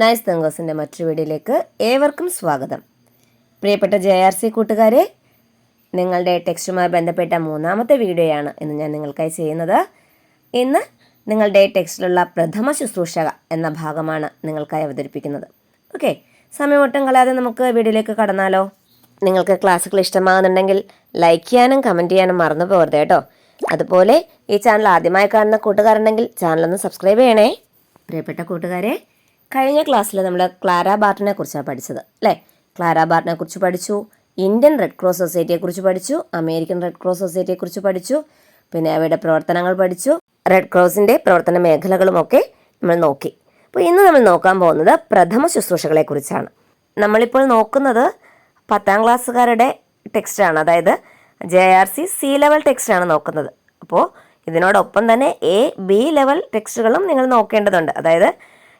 Nice തങ്കോസിന്റെ മറ്റൊരു വീഡിയോയിലേക്ക് ഏവർക്കും സ്വാഗതം. പ്രിയപ്പെട്ട ജെ ആർ സി കൂട്ടുകാരെ നിങ്ങളുടെ ടെക്സ്റ്റുമായി ബന്ധപ്പെട്ട മൂന്നാമത്തെ വീഡിയോയാണ് ഇന്ന് ഞാൻ നിങ്ങൾക്കായി ചെയ്യുന്നത്. ഇന്ന് നിങ്ങളുടെ ടെക്സ്റ്റിലുള്ള പ്രഥമ ശുശ്രൂഷ എന്ന ഭാഗമാണ് നിങ്ങൾക്കായി അവതരിപ്പിക്കുന്നത്. ഓക്കെ സമയമൊട്ടും കളയാതെ നമുക്ക് വീഡിയോയിലേക്ക് കടന്നാലോ? നിങ്ങൾക്ക് ക്ലാസ്സുകൾ ഇഷ്ടമാകുന്നുണ്ടെങ്കിൽ ലൈക്ക് ചെയ്യാനും കമന്റ് ചെയ്യാനും മറന്നു പോകരുത് കേട്ടോ. അതുപോലെ ഈ ചാനൽ ആദ്യമായി കാണുന്ന കൂട്ടുകാരുണ്ടെങ്കിൽ ചാനലൊന്ന് സബ്സ്ക്രൈബ് ചെയ്യണേ. പ്രിയപ്പെട്ട കൂട്ടുകാരെ കഴിഞ്ഞ ക്ലാസ്സിൽ നമ്മൾ ക്ലാര ബാർട്ടിനെ കുറിച്ചാണ് പഠിച്ചത് അല്ലേ? ക്ലാര ബാർട്ടിനെ കുറിച്ച് പഠിച്ചു ഇന്ത്യൻ റെഡ് ക്രോസ് സൊസൈറ്റിയെക്കുറിച്ച് പഠിച്ചു അമേരിക്കൻ റെഡ് ക്രോസ് സൊസൈറ്റിയെക്കുറിച്ച് പഠിച്ചു പിന്നെ അവയുടെ പ്രവർത്തനങ്ങൾ പഠിച്ചു റെഡ് ക്രോസിന്റെ പ്രവർത്തന മേഖലകളുമൊക്കെ നമ്മൾ നോക്കി. അപ്പോൾ ഇന്ന് നമ്മൾ നോക്കാൻ പോകുന്നത് പ്രഥമ ശുശ്രൂഷകളെ കുറിച്ചാണ്. നമ്മളിപ്പോൾ നോക്കുന്നത് പത്താം ക്ലാസ്സുകാരുടെ ടെക്സ്റ്റാണ് അതായത് J R C C level ടെക്സ്റ്റാണ് നോക്കുന്നത്. അപ്പോൾ ഇതിനോടൊപ്പം തന്നെ എ ബി ലെവൽ ടെക്സ്റ്റുകളും നിങ്ങൾ നോക്കേണ്ടതുണ്ട്. അതായത്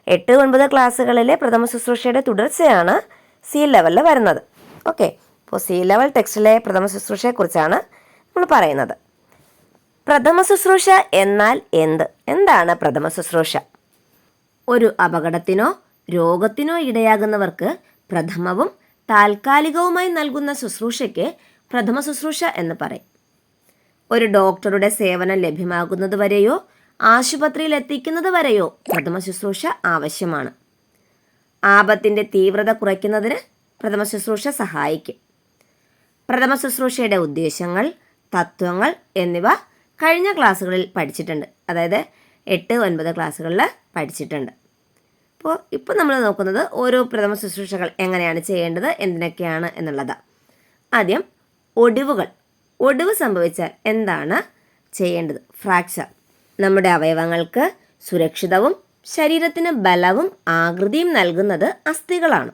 എട്ട് ഒൻപത് ക്ലാസ്സുകളിലെ പ്രഥമ ശുശ്രൂഷയുടെ തുടർച്ചയാണ് സി ലെവലിൽ വരുന്നത്. ഓക്കെ അപ്പോൾ സി ലെവൽ ടെക്സ്റ്റിലെ പ്രഥമ ശുശ്രൂഷയെക്കുറിച്ചാണ് നമ്മൾ പറയുന്നത്. പ്രഥമ ശുശ്രൂഷ എന്നാൽ എന്ത്? എന്താണ് പ്രഥമ ശുശ്രൂഷ? ഒരു അപകടത്തിനോ രോഗത്തിനോ ഇടയാകുന്നവർക്ക് പ്രഥമവും താൽക്കാലികവുമായി നൽകുന്ന ശുശ്രൂഷയ്ക്ക് പ്രഥമ ശുശ്രൂഷ എന്ന് പറയും. ഒരു ഡോക്ടറുടെ സേവനം ലഭ്യമാകുന്നത് വരെയോ ആശുപത്രിയിൽ എത്തിക്കുന്നത് വരെയോ പ്രഥമ ശുശ്രൂഷ ആവശ്യമാണ്. ആപത്തിന്റെ തീവ്രത കുറയ്ക്കുന്നതിന് പ്രഥമ ശുശ്രൂഷ സഹായിക്കും. പ്രഥമ ശുശ്രൂഷയുടെ ഉദ്ദേശങ്ങൾ തത്വങ്ങൾ എന്നിവ കഴിഞ്ഞ ക്ലാസ്സുകളിൽ പഠിച്ചിട്ടുണ്ട്. അതായത് എട്ട് ഒൻപത് ക്ലാസ്സുകളിൽ പഠിച്ചിട്ടുണ്ട്. അപ്പോൾ ഇപ്പോൾ നമ്മൾ നോക്കുന്നത് ഓരോ പ്രഥമ ശുശ്രൂഷകൾ എങ്ങനെയാണ് ചെയ്യേണ്ടത് എന്തിനൊക്കെയാണ് എന്നുള്ളതാണ് ആദ്യം ഒടിവുകൾ. ഒടിവ് സംഭവിച്ചാൽ എന്താണ് ചെയ്യേണ്ടത്? ഫ്രാക്ചർ. നമ്മുടെ അവയവങ്ങൾക്ക് സുരക്ഷിതവും ശരീരത്തിന് ബലവും ആകൃതിയും നൽകുന്നത് അസ്ഥികളാണ്.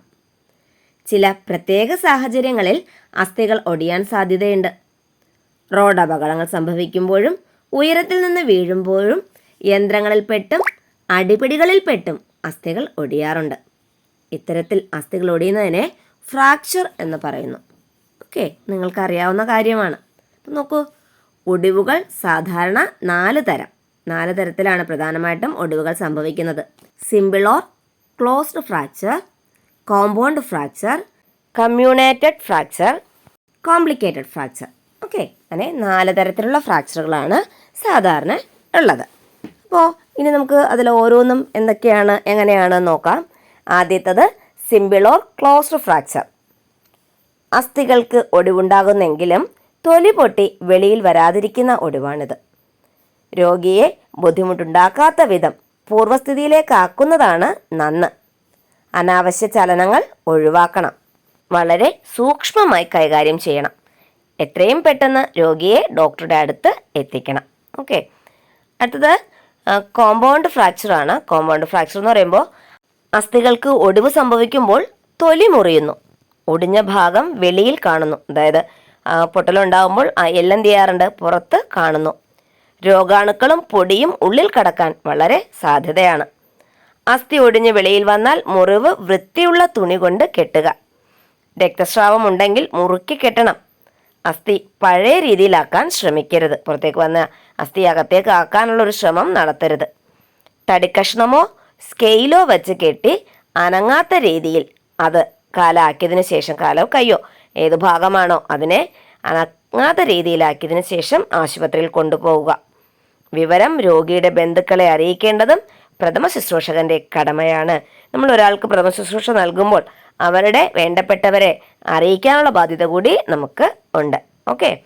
ചില പ്രത്യേക സാഹചര്യങ്ങളിൽ അസ്ഥികൾ ഒടിയാൻ സാധ്യതയുണ്ട്. റോഡ് അപകടങ്ങൾ സംഭവിക്കുമ്പോഴും ഉയരത്തിൽ നിന്ന് വീഴുമ്പോഴും യന്ത്രങ്ങളിൽ പെട്ടും അടിപിടികളിൽ പെട്ടും അസ്ഥികൾ ഒടിയാറുണ്ട്. ഇത്തരത്തിൽ അസ്ഥികൾ ഒടിയുന്നതിനെ ഫ്രാക്ചർ എന്ന് പറയുന്നു. ഓക്കെ നിങ്ങൾക്കറിയാവുന്ന കാര്യമാണ്. നോക്കൂ ഒടിവുകൾ സാധാരണ നാല് തരം. നാല് തരത്തിലാണ് പ്രധാനമായിട്ടും ഒടിവുകൾ സംഭവിക്കുന്നത്. Simple or closed fracture compound fracture comminuted fracture complicated fracture okay അങ്ങനെ നാല് തരത്തിലുള്ള ഫ്രാക്ചറുകളാണ് സാധാരണ ഉള്ളത്. അപ്പോൾ ഇനി നമുക്ക് അതിൽ ഓരോന്നും എന്തൊക്കെയാണ് എങ്ങനെയാണ് നോക്കാം. ആദ്യത്തത് സിമ്പിൾ ഓർ ക്ലോസ്ഡ് ഫ്രാക്ചർ അസ്ഥികൾക്ക് ഒടിവുണ്ടാകുന്നെങ്കിലും തൊലി പൊട്ടി വെളിയിൽ വരാതിരിക്കുന്ന ഒടിവാണിത്. രോഗിയെ ബുദ്ധിമുട്ടുണ്ടാക്കാത്ത വിധം പൂർവസ്ഥിതിയിലേക്കാക്കുന്നതാണ് നന്ന്. അനാവശ്യ ചലനങ്ങൾ ഒഴിവാക്കണം. വളരെ സൂക്ഷ്മമായി കൈകാര്യം ചെയ്യണം. എത്രയും പെട്ടെന്ന് രോഗിയെ ഡോക്ടറുടെ അടുത്ത് എത്തിക്കണം. ഓക്കെ. അടുത്തത് കോമ്പൗണ്ട് ഫ്രാക്ചർ ആണ്. കോമ്പൗണ്ട് ഫ്രാക്ചർ എന്ന് പറയുമ്പോൾ അസ്ഥികൾക്ക് ഒടിവ് സംഭവിക്കുമ്പോൾ തൊലി മുറിയുന്നു. ഒടിഞ്ഞ ഭാഗം വെളിയിൽ കാണുന്നു. അതായത് പൊട്ടലുണ്ടാകുമ്പോൾ എല്ലാം ചെയ്യാറുണ്ട്? പുറത്ത് കാണുന്നു. രോഗാണുക്കളും പൊടിയും ഉള്ളിൽ കടക്കാൻ വളരെ സാധ്യതയാണ്. അസ്ഥി ഒടിഞ്ഞ് വെളിയിൽ വന്നാൽ മുറിവ് വൃത്തിയുള്ള തുണി കൊണ്ട് കെട്ടുക. രക്തസ്രാവം ഉണ്ടെങ്കിൽ മുറുക്കി കെട്ടണം. അസ്ഥി പഴയ രീതിയിലാക്കാൻ ശ്രമിക്കരുത്. പുറത്തേക്ക് വന്ന അസ്ഥി അകത്തേക്ക് ആക്കാനുള്ള ഒരു ശ്രമം നടത്തരുത്. തടിക്കഷ്ണമോ സ്കെയിലോ വെച്ച് കെട്ടി അനങ്ങാത്ത രീതിയിൽ അത് കാലാക്കിയതിന് ശേഷം കാലോ കയ്യോ ഏത് ഭാഗമാണോ അതിനെ അനങ്ങാത്ത രീതിയിലാക്കിയതിനു ശേഷം ആശുപത്രിയിൽ കൊണ്ടുപോവുക. വിവരം രോഗിയുടെ ബന്ധുക്കളെ അറിയിക്കേണ്ടതും പ്രഥമ ശുശ്രൂഷകന്റെ കടമയാണ്. നമ്മൾ ഒരാൾക്ക് പ്രഥമ ശുശ്രൂഷ നൽകുമ്പോൾ അവരുടെ വേണ്ടപ്പെട്ടവരെ അറിയിക്കാനുള്ള ബാധ്യത കൂടി നമുക്ക് ഉണ്ട്. ഓക്കെ?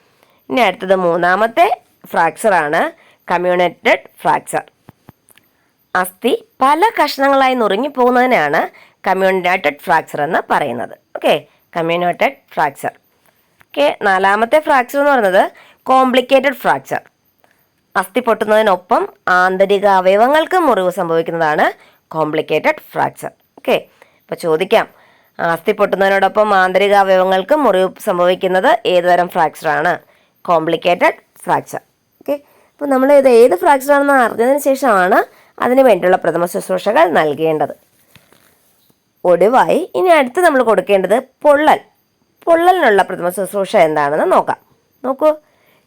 ഇനി അടുത്തത് മൂന്നാമത്തെ ഫ്രാക്ചർ ആണ്. Comminuted fracture. അസ്ഥി പല കഷ്ണങ്ങളായി നുറുങ്ങിപ്പോകുന്നതിനാണ് കമ്മ്യൂണേറ്റഡ് ഫ്രാക്ചർ എന്ന് പറയുന്നത്. ഓക്കെ? Comminuted fracture. ഓക്കെ? നാലാമത്തെ ഫ്രാക്ചർ എന്ന് പറയുന്നത് കോംപ്ലിക്കേറ്റഡ് ഫ്രാക്ചർ. അസ്ഥി പൊട്ടുന്നതിനൊപ്പം ആന്തരിക അവയവങ്ങൾക്ക് മുറിവ് സംഭവിക്കുന്നതാണ് കോംപ്ലിക്കേറ്റഡ് ഫ്രാക്ചർ. ഓക്കെ അപ്പോൾ ചോദിക്കാം. അസ്ഥി പൊട്ടുന്നതിനോടൊപ്പം ആന്തരിക അവയവങ്ങൾക്ക് മുറിവ് സംഭവിക്കുന്നത് ഏതുതരം ഫ്രാക്ചറാണ് കോംപ്ലിക്കേറ്റഡ് ഫ്രാക്ചർ. ഓക്കെ അപ്പോൾ നമ്മൾ ഇത് ഏത് ഫ്രാക്ചറാണെന്ന് അറിഞ്ഞതിന് ശേഷമാണ് അതിന് വേണ്ടിയുള്ള പ്രഥമ ശുശ്രൂഷകൾ നൽകേണ്ടത്. ഒടുവായി ഇനി അടുത്ത് നമ്മൾ കൊടുക്കേണ്ടത് പൊള്ളൽ. പൊള്ളലിനുള്ള പ്രഥമ ശുശ്രൂഷ എന്താണെന്ന് നോക്കാം. നോക്കൂ.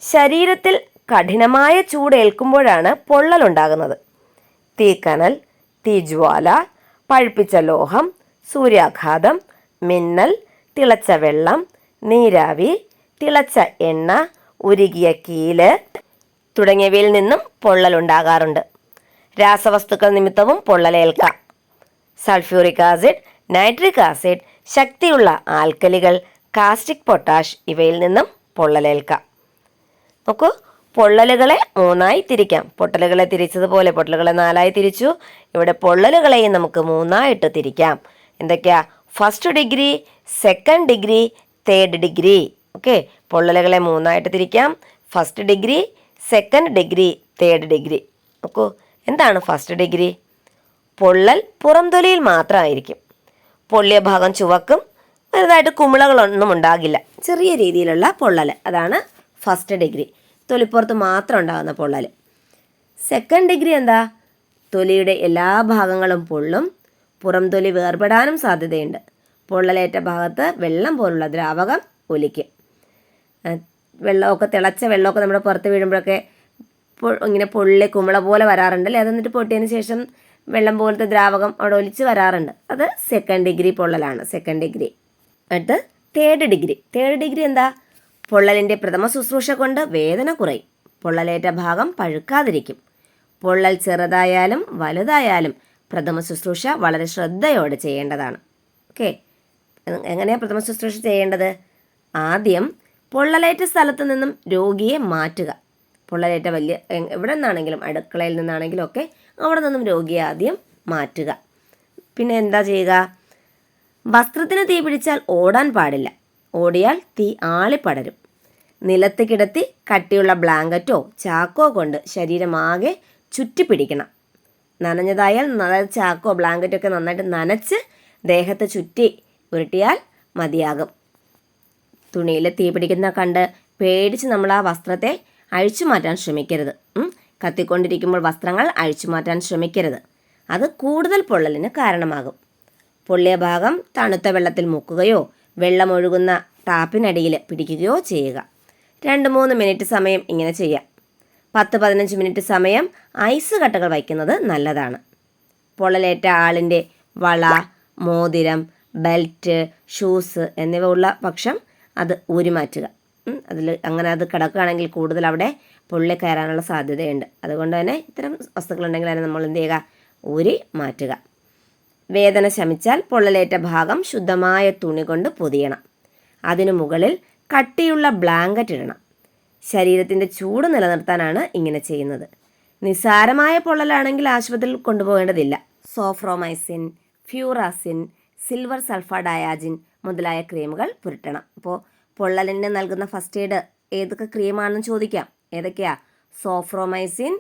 ശരീരത്തിൽ കഠിനമായ ചൂട് ഏൽക്കുമ്പോഴാണ് പൊള്ളലുണ്ടാകുന്നത് തീക്കനൽ തീജ്വാല പഴുപ്പിച്ച ലോഹം സൂര്യാഘാതം മിന്നൽ തിളച്ച വെള്ളം നീരാവി തിളച്ച എണ്ണ ഉരുകിയ കീൽ തുടങ്ങിയവയിൽ നിന്നും പൊള്ളലുണ്ടാകാറുണ്ട് രാസവസ്തുക്കൾ നിമിത്തവും പൊള്ളലേൽക്കാം സൾഫ്യൂറിക് ആസിഡ് നൈട്രിക് ആസിഡ് ശക്തിയുള്ള ആൽക്കലികൾ കാസ്റ്റിക് പൊട്ടാഷ് ഇവയിൽ നിന്നും പൊള്ളലേൽക്കാം നോക്കൂ പൊള്ളലുകളെ മൂന്നായി തിരിക്കാം. പൊട്ടലുകളെ തിരിച്ചതുപോലെ പൊട്ടലുകളെ നാലായി തിരിച്ചു. ഇവിടെ പൊള്ളലുകളെയും നമുക്ക് മൂന്നായിട്ട് തിരിക്കാം. എന്തൊക്കെയാ? First degree second degree third degree okay പൊള്ളലുകളെ മൂന്നായിട്ട് തിരിക്കാം. First degree second degree third degree നോക്കൂ. എന്താണ് ഫസ്റ്റ് ഡിഗ്രി പൊള്ളൽ പുറംതൊലിയിൽ മാത്രമായിരിക്കും. പൊള്ളിയ ഭാഗം ചുവക്കും വലുതായിട്ട് കുമിളകളൊന്നും ഉണ്ടാകില്ല. ചെറിയ രീതിയിലുള്ള പൊള്ളൽ അതാണ് ഫസ്റ്റ് ഡിഗ്രി തൊലിപ്പുറത്ത് മാത്രം ഉണ്ടാകുന്ന പൊള്ളൽ സെക്കൻഡ് ഡിഗ്രി എന്താ? തൊലിയുടെ എല്ലാ ഭാഗങ്ങളും പൊള്ളും പുറം തൊലി വേർപെടാനും സാധ്യതയുണ്ട്. പൊള്ളലേറ്റ ഭാഗത്ത് വെള്ളം പോലുള്ള ദ്രാവകം ഒലിക്കും. വെള്ളമൊക്കെ തിളച്ച വെള്ളമൊക്കെ നമ്മുടെ പുറത്ത് വീഴുമ്പോഴൊക്കെ ഇങ്ങനെ പൊള്ളി കുമിള പോലെ വരാറുണ്ട് അല്ലേ അത് എന്നിട്ട് പൊട്ടിയതിന് ശേഷം വെള്ളം പോലത്തെ ദ്രാവകം അവിടെ ഒലിച്ച് വരാറുണ്ട്. അത് സെക്കൻഡ് ഡിഗ്രി പൊള്ളലാണ്. സെക്കൻഡ് ഡിഗ്രി അടുത്ത് തേർഡ് ഡിഗ്രി തേർഡ് ഡിഗ്രി എന്താ? പൊള്ളലിന്റെ പ്രഥമ ശുശ്രൂഷ കൊണ്ട് വേദന കുറയും. പൊള്ളലേറ്റ ഭാഗം പഴുക്കാതിരിക്കും. പൊള്ളൽ ചെറുതായാലും വലുതായാലും പ്രഥമ ശുശ്രൂഷ വളരെ ശ്രദ്ധയോടെ ചെയ്യേണ്ടതാണ്. ഓക്കെ? എങ്ങനെയാണ് പ്രഥമ ശുശ്രൂഷ ചെയ്യേണ്ടത്? ആദ്യം പൊള്ളലേറ്റ സ്ഥലത്ത് നിന്നും രോഗിയെ മാറ്റുക. പൊള്ളലേറ്റ വലിയ എവിടെ നിന്നാണെങ്കിലും അടുക്കളയിൽ നിന്നാണെങ്കിലും ഒക്കെ അവിടെ നിന്നും രോഗിയെ ആദ്യം മാറ്റുക. പിന്നെ എന്താ ചെയ്യുക? വസ്ത്രത്തിന് തീ പിടിച്ചാൽ ഓടാൻ പാടില്ല. ഓടിയാൽ തീ ആളിപ്പടരും നിലത്ത് കിടത്തി കട്ടിയുള്ള ബ്ലാങ്കറ്റോ ചാക്കോ കൊണ്ട് ശരീരമാകെ ചുറ്റിപ്പിടിക്കണം. നനഞ്ഞതായാൽ നല്ല ചാക്കോ ബ്ലാങ്കറ്റോ ഒക്കെ നന്നായിട്ട് നനച്ച് ദേഹത്തെ ചുറ്റി ഉരുട്ടിയാൽ മതിയാകും. തുണിയിൽ തീ പിടിക്കുന്ന കണ്ട് പേടിച്ച് നമ്മൾ ആ വസ്ത്രത്തെ അഴിച്ചു മാറ്റാൻ ശ്രമിക്കരുത്. കത്തിക്കൊണ്ടിരിക്കുമ്പോൾ വസ്ത്രങ്ങൾ അഴിച്ചു മാറ്റാൻ ശ്രമിക്കരുത്. അത് കൂടുതൽ പൊള്ളലിന് കാരണമാകും. പൊള്ളിയ ഭാഗം തണുത്ത വെള്ളത്തിൽ മുക്കുകയോ വെള്ളമൊഴുകുന്ന ടാപ്പിനടിയിൽ പിടിക്കുകയോ ചെയ്യുക. രണ്ട് മൂന്ന് മിനിറ്റ് സമയം ഇങ്ങനെ ചെയ്യാം. പത്ത് പതിനഞ്ച് മിനിറ്റ് സമയം ഐസ് കട്ടകൾ വയ്ക്കുന്നത് നല്ലതാണ്. പൊള്ളലേറ്റ ആളിന്റെ വള മോതിരം ബെൽറ്റ് ഷൂസ് എന്നിവ ഉള്ള പക്ഷം അത് ഊരിമാറ്റുക. അതിൽ അങ്ങനെ അത് കിടക്കുകയാണെങ്കിൽ കൂടുതൽ അവിടെ പൊള്ളി കയറാനുള്ള സാധ്യതയുണ്ട്. അതുകൊണ്ട് തന്നെ ഇത്തരം വസ്തുക്കളുണ്ടെങ്കിൽ അതിനെ നമ്മൾ എന്ത് ചെയ്യുക? ഊരി മാറ്റുക വേദന ശമിച്ചാൽ പൊള്ളലേറ്റ ഭാഗം ശുദ്ധമായ തുണി കൊണ്ട് പൊതിയണം. അതിനു മുകളിൽ കട്ടിയുള്ള ബ്ലാങ്കറ്റ് ഇടണം. ശരീരത്തിന്റെ ചൂട് നിലനിർത്താനാണ് ഇങ്ങനെ ചെയ്യുന്നത്. നിസാരമായ പൊള്ളലാണെങ്കിൽ ആശുപത്രിയിൽ കൊണ്ടുപോകേണ്ടതില്ല. സോഫ്രോമൈസിൻ ഫ്യൂറാസിൻ സിൽവർ സൾഫ ഡയാജിൻ മുതലായ ക്രീമുകൾ പുരട്ടണം. അപ്പോൾ പൊള്ളലിന് നൽകുന്ന ഫസ്റ്റ് എയ്ഡ് ഏതൊക്കെ ക്രീമാണെന്ന് ചോദിക്കാം. ഏതൊക്കെയാ? സോഫ്രോമൈസിൻ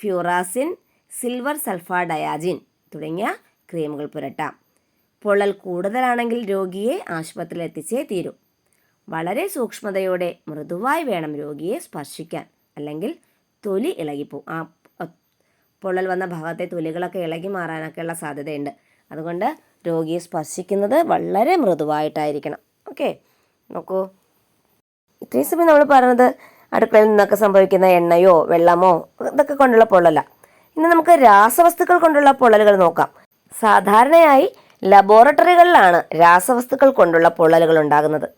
ഫ്യൂറാസിൻ സിൽവർ സൾഫ ഡയാജിൻ തുടങ്ങിയ ക്രീമുകൾ പുരട്ടാം. പൊള്ളൽ കൂടുതലാണെങ്കിൽ രോഗിയെ ആശുപത്രിയിൽ എത്തിച്ചേ തീരൂ. വളരെ സൂക്ഷ്മതയോടെ മൃദുവായി വേണം രോഗിയെ സ്പർശിക്കാൻ. അല്ലെങ്കിൽ തൊലി ഇളകിപ്പോവും. ആ പൊള്ളൽ വന്ന ഭാഗത്തെ തൊലികളൊക്കെ ഇളകി മാറാനൊക്കെയുള്ള സാധ്യതയുണ്ട്. അതുകൊണ്ട് രോഗിയെ സ്പർശിക്കുന്നത് വളരെ മൃദുവായിട്ടായിരിക്കണം. ഓക്കെ? നോക്കൂ. ഇത്രയും സമയം നമ്മൾ പറഞ്ഞത് അടുക്കളയിൽ നിന്നൊക്കെ സംഭവിക്കുന്ന എണ്ണയോ വെള്ളമോ ഇതൊക്കെ കൊണ്ടുള്ള പൊള്ളല. ഇനി നമുക്ക് രാസവസ്തുക്കൾ കൊണ്ടുള്ള പൊള്ളലുകൾ നോക്കാം. സാധാരണയായി ലബോറട്ടറികളിലാണ് രാസവസ്തുക്കൾ കൊണ്ടുള്ള പൊള്ളലുകൾ ഉണ്ടാകുന്നത്.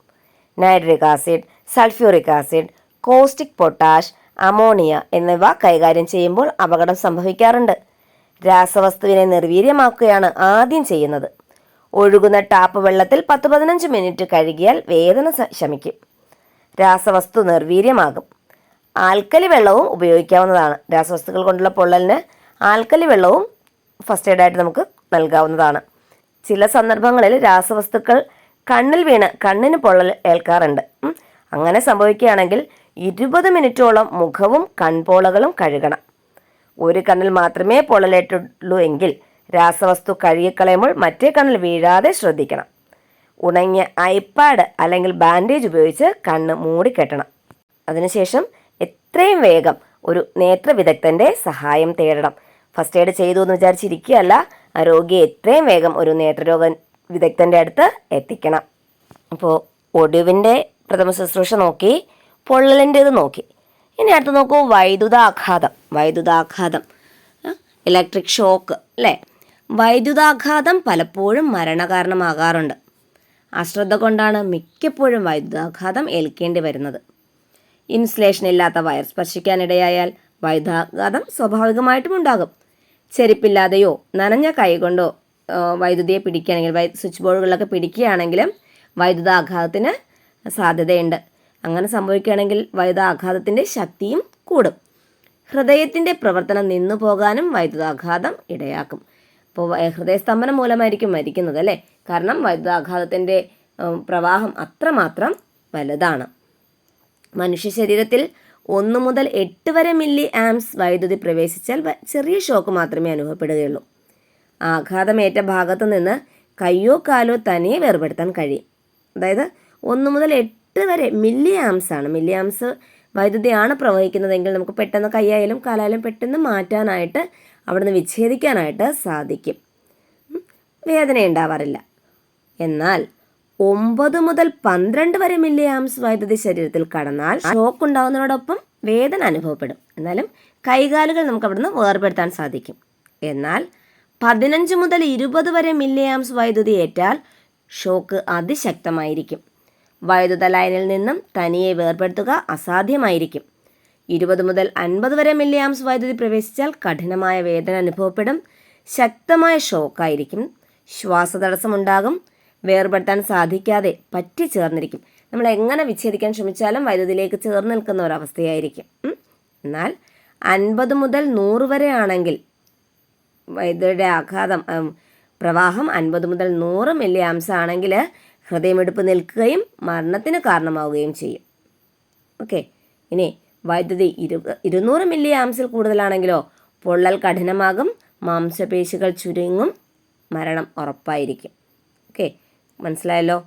Nitric acid sulphuric acid caustic potash ammonia എന്നിവ കൈകാര്യം ചെയ്യുമ്പോൾ അപകടം സംഭവിക്കാറുണ്ട്. രാസവസ്തുവിനെ നിർവീര്യമാക്കുകയാണ് ആദ്യം ചെയ്യുന്നത്. ഒഴുകുന്ന ടാപ്പ് വെള്ളത്തിൽ പത്ത് പതിനഞ്ച് മിനിറ്റ് കഴുകിയാൽ വേദന ശമിക്കും. രാസവസ്തു നിർവീര്യമാകും. ആൽക്കലി വെള്ളവും ഉപയോഗിക്കാവുന്നതാണ്. രാസവസ്തുക്കൾ കൊണ്ടുള്ള പൊള്ളലിന് ആൽക്കലി വെള്ളവും ഫസ്റ്റ് എയ്ഡായിട്ട് നമുക്ക് നൽകാവുന്നതാണ്. ചില സന്ദർഭങ്ങളിൽ രാസവസ്തുക്കൾ കണ്ണിൽ വീണ് കണ്ണിന് പൊള്ളൽ ഏൽക്കാറുണ്ട്. അങ്ങനെ സംഭവിക്കുകയാണെങ്കിൽ ഇരുപത് മിനിറ്റോളം മുഖവും കൺപോളകളും കഴുകണം. ഒരു കണ്ണിൽ മാത്രമേ പൊള്ളലേറ്റുള്ളൂ എങ്കിൽ രാസവസ്തു കഴുകിക്കളയുമ്പോൾ മറ്റേ കണ്ണിൽ വീഴാതെ ശ്രദ്ധിക്കണം. ഉണങ്ങിയ ഐപാഡ് അല്ലെങ്കിൽ ബാൻഡേജ് ഉപയോഗിച്ച് കണ്ണ് മൂടിക്കെട്ടണം. അതിനുശേഷം എത്രയും വേഗം ഒരു നേത്ര വിദഗ്ധന്റെ സഹായം തേടണം. ഫസ്റ്റ് എയ്ഡ് ചെയ്തു എന്ന് വിചാരിച്ചിരിക്കുകയല്ല ആ രോഗിയെ എത്രയും വേഗം ഒരു നേത്രരോഗ വിദഗ്ധന്റെ അടുത്ത് എത്തിക്കണം. അപ്പോൾ ഒടിവിന്റെ പ്രഥമ ശുശ്രൂഷ നോക്കി പൊള്ളലിന്റേത് നോക്കി. ഇനി അടുത്ത് നോക്കൂ വൈദ്യുതാഘാതം വൈദ്യുതാഘാതം ഇലക്ട്രിക് ഷോക്ക് അല്ലേ? വൈദ്യുതാഘാതം പലപ്പോഴും മരണകാരണമാകാറുണ്ട്. അശ്രദ്ധ കൊണ്ടാണ് മിക്കപ്പോഴും വൈദ്യുതാഘാതം ഏൽക്കേണ്ടി വരുന്നത്. ഇൻസുലേഷൻ ഇല്ലാത്ത വയർ സ്പർശിക്കാനിടയായാൽ വൈദ്യുതാഘാതം സ്വാഭാവികമായിട്ടും ഉണ്ടാകും. ചെരുപ്പില്ലാതെയോ നനഞ്ഞ കൈകൊണ്ടോ വൈദ്യുതിയെ പിടിക്കുകയാണെങ്കിൽ സ്വിച്ച് ബോർഡുകളിലൊക്കെ പിടിക്കുകയാണെങ്കിലും വൈദ്യുതാഘാതത്തിന് സാധ്യതയുണ്ട്. അങ്ങനെ സംഭവിക്കുകയാണെങ്കിൽ വൈദ്യുതാഘാതത്തിന്റെ ശക്തിയും കൂടും. ഹൃദയത്തിന്റെ പ്രവർത്തനം നിന്നു പോകാനും വൈദ്യുതാഘാതം ഇടയാക്കും. അപ്പോൾ ഹൃദയസ്തംഭനം മൂലമായിരിക്കും മരിക്കുന്നത് അല്ലേ? കാരണം വൈദ്യുതാഘാതത്തിന്റെ പ്രവാഹം അത്രമാത്രം വലുതാണ്. മനുഷ്യ ശരീരത്തിൽ ഒന്ന് മുതൽ എട്ട് വരെ മില്ലി ആംസ് വൈദ്യുതി പ്രവേശിച്ചാൽ ചെറിയ ഷോക്ക് മാത്രമേ അനുഭവപ്പെടുകയുള്ളൂ. ആഘാതമേറ്റ ഭാഗത്തു നിന്ന് കയ്യോ കാലോ തനിയെ വേർപെടുത്താൻ കഴിയും. അതായത് ഒന്ന് മുതൽ എട്ട് വരെ മില്ലി ആംസ് ആണ്. മില്ലി ആംസ് വൈദ്യുതിയാണ് പ്രവഹിക്കുന്നതെങ്കിൽ നമുക്ക് പെട്ടെന്ന് കൈയായാലും കാലായാലും പെട്ടെന്ന് മാറ്റാനായിട്ട് അവിടുന്ന് വിച്ഛേദിക്കാനായിട്ട് സാധിക്കും. വേദന ഉണ്ടാവാറില്ല എന്നാൽ ഒമ്പത് മുതൽ പന്ത്രണ്ട് വരെ മില്ലി ആംസ് വൈദ്യുതി ശരീരത്തിൽ കടന്നാൽ ഷോക്ക് ഉണ്ടാകുന്നതിനോടൊപ്പം വേദന അനുഭവപ്പെടും. എന്നാലും കൈകാലുകൾ നമുക്ക് അവിടുന്ന് വേർപെടുത്താൻ സാധിക്കും. എന്നാൽ പതിനഞ്ച് മുതൽ ഇരുപത് വരെ മില്ലി ആംസ് വൈദ്യുതി ഏറ്റാൽ ഷോക്ക് അതിശക്തമായിരിക്കും. വൈദ്യുത ലൈനിൽ നിന്നും തനിയെ വേർപെടുത്തുക അസാധ്യമായിരിക്കും. ഇരുപത് മുതൽ അൻപത് വരെ മില്ലി ആംസ് വൈദ്യുതി പ്രവേശിച്ചാൽ കഠിനമായ വേദന അനുഭവപ്പെടും. ശക്തമായ ഷോക്കായിരിക്കും. ശ്വാസതടസ്സമുണ്ടാകും. വേർപെടുത്താൻ സാധിക്കാതെ പറ്റി ചേർന്നിരിക്കും നമ്മൾ എങ്ങനെ വിച്ഛേദിക്കാൻ ശ്രമിച്ചാലും വൈദ്യുതിയിലേക്ക് ചേർന്ന് നിൽക്കുന്ന ഒരവസ്ഥയായിരിക്കും. എന്നാൽ അൻപത് മുതൽ നൂറ് വരെ ആണെങ്കിൽ വൈദ്യുതിയുടെ ആഘാതം പ്രവാഹം അൻപത് മുതൽ നൂറ് മില്ലി ആംസ് ആണെങ്കിൽ ഹൃദയമെടുപ്പ് നിൽക്കുകയും മരണത്തിന് കാരണമാവുകയും ചെയ്യും. ഓക്കെ. ഇനി വൈദ്യുതി ഇരു ഇരുന്നൂറ് മില്ലി ആംസിൽ കൂടുതലാണെങ്കിലോ പൊള്ളൽ കഠിനമാകും മാംസപേശികൾ ചുരുങ്ങും മരണം ഉറപ്പായിരിക്കും. മനസ്സിലായല്ലോ?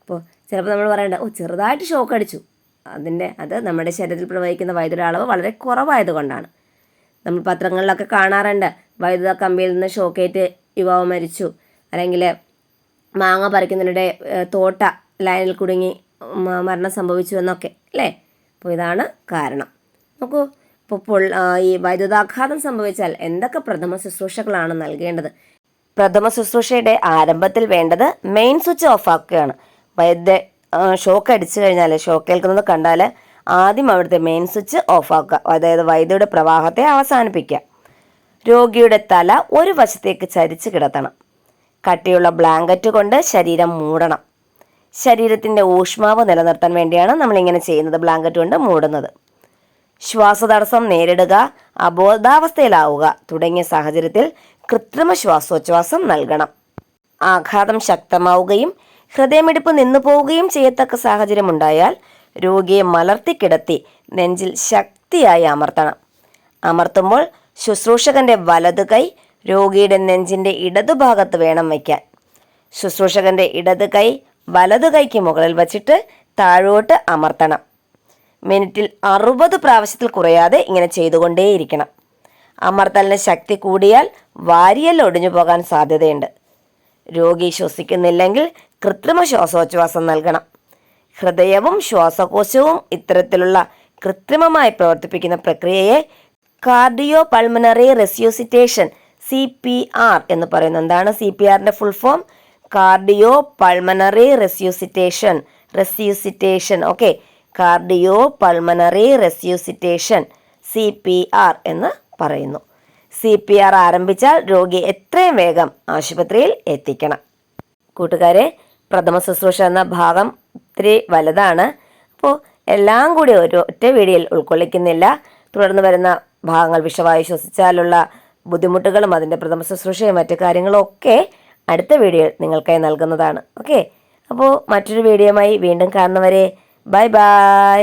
അപ്പോൾ ചിലപ്പോൾ നമ്മൾ പറയണ്ട ഓ ചെറുതായിട്ട് ഷോക്ക് അടിച്ചു. അതിന്റെ അത് നമ്മുടെ ശരീരത്തിൽ പ്രവഹിക്കുന്ന വൈദ്യുതി അളവ് വളരെ കുറവായതുകൊണ്ടാണ് നമ്മൾ പത്രങ്ങളിലൊക്കെ കാണാറുണ്ട് വൈദ്യുത കമ്പിയിൽ നിന്ന് ഷോക്കേറ്റ് യുവാവ് മരിച്ചു. അല്ലെങ്കിൽ മാങ്ങ പറിക്കുന്നതിനിടെ തോട്ട ലൈനിൽ കുടുങ്ങി മരണം സംഭവിച്ചു എന്നൊക്കെ അല്ലേ? അപ്പോൾ ഇതാണ് കാരണം. നോക്കൂ ഇപ്പോൾ പൊൾ ഈ വൈദ്യുതാഘാതം സംഭവിച്ചാൽ എന്തൊക്കെ പ്രഥമ ശുശ്രൂഷകളാണ് നൽകേണ്ടത്? പ്രഥമ ശുശ്രൂഷയുടെ ആരംഭത്തിൽ വേണ്ടത് മെയിൻ സ്വിച്ച് ഓഫ് ആക്കുകയാണ്. വൈദ്യ ഷോക്ക് അടിച്ചു കഴിഞ്ഞാൽ ഷോക്ക് ഏൽക്കുന്നത് കണ്ടാൽ ആദ്യം അവിടുത്തെ മെയിൻ സ്വിച്ച് ഓഫ് ആക്കുക. അതായത് വൈദ്യുതിയുടെ പ്രവാഹത്തെ അവസാനിപ്പിക്കുക. രോഗിയുടെ തല ഒരു വശത്തേക്ക് ചരിച്ച് കിടത്തണം. കട്ടിയുള്ള ബ്ലാങ്കറ്റ് കൊണ്ട് ശരീരം മൂടണം. ശരീരത്തിന്റെ ഊഷ്മാവ് നിലനിർത്താൻ വേണ്ടിയാണ് നമ്മളിങ്ങനെ ചെയ്യുന്നത് ബ്ലാങ്കറ്റ് കൊണ്ട് മൂടുന്നത്. ശ്വാസതടസ്സം നേരിടുക അബോധാവസ്ഥയിലാവുക തുടങ്ങിയ സാഹചര്യത്തിൽ കൃത്രിമ ശ്വാസോച്ഛ്വാസം നൽകണം. ആഘാതം ശക്തമാവുകയും ഹൃദയമിടിപ്പ് നിന്നു പോവുകയും ചെയ്യത്തക്ക സാഹചര്യമുണ്ടായാൽ രോഗിയെ മലർത്തിക്കിടത്തി നെഞ്ചിൽ ശക്തിയായി അമർത്തണം. അമർത്തുമ്പോൾ ശുശ്രൂഷകന്റെ വലതു കൈ രോഗിയുടെ നെഞ്ചിന്റെ ഇടതുഭാഗത്ത് വേണം വയ്ക്കാൻ. ശുശ്രൂഷകന്റെ ഇടത് കൈ വലതു കൈക്ക് മുകളിൽ വച്ചിട്ട് താഴോട്ട് അമർത്തണം. മിനിറ്റിൽ അറുപത് പ്രാവശ്യത്തിൽ കുറയാതെ ഇങ്ങനെ ചെയ്തുകൊണ്ടേയിരിക്കണം. അമർത്തലിന് ശക്തി കൂടിയാൽ വാരിയൽ ഒടിഞ്ഞു പോകാൻ സാധ്യതയുണ്ട്. രോഗി ശ്വസിക്കുന്നില്ലെങ്കിൽ കൃത്രിമ ശ്വാസോച്ഛ്വാസം നൽകണം. ഹൃദയവും ശ്വാസകോശവും ഇത്തരത്തിലുള്ള കൃത്രിമമായി പ്രവർത്തിപ്പിക്കുന്ന പ്രക്രിയയെ cardio pulmonary resuscitation C P R എന്ന് പറയുന്നത് എന്താണ് സി പി ആറിന്റെ full form cardio pulmonary resuscitation resuscitation okay cardio pulmonary resuscitation C P R എന്ന് പറയുന്നു. സി പി ആർ ആരംഭിച്ചാൽ രോഗി എത്രയും വേഗം ആശുപത്രിയിൽ എത്തിക്കണം. കൂട്ടുകാരെ പ്രഥമ ശുശ്രൂഷ എന്ന ഭാഗം ഒത്തിരി വലുതാണ്. അപ്പോൾ എല്ലാം കൂടി ഒരു ഒറ്റ വീഡിയോയിൽ ഉൾക്കൊള്ളിക്കുന്നില്ല. തുടർന്ന് വരുന്ന ഭാഗങ്ങൾ വിഷവായു ശ്വസിച്ചാലുള്ള ബുദ്ധിമുട്ടുകളും അതിന്റെ പ്രഥമ ശുശ്രൂഷയും മറ്റു കാര്യങ്ങളും ഒക്കെ അടുത്ത വീഡിയോയിൽ നിങ്ങൾക്കായി നൽകുന്നതാണ്. ഓക്കെ? അപ്പോൾ മറ്റൊരു വീഡിയോയുമായി വീണ്ടും കാണുന്നവരെ ബൈ ബൈ.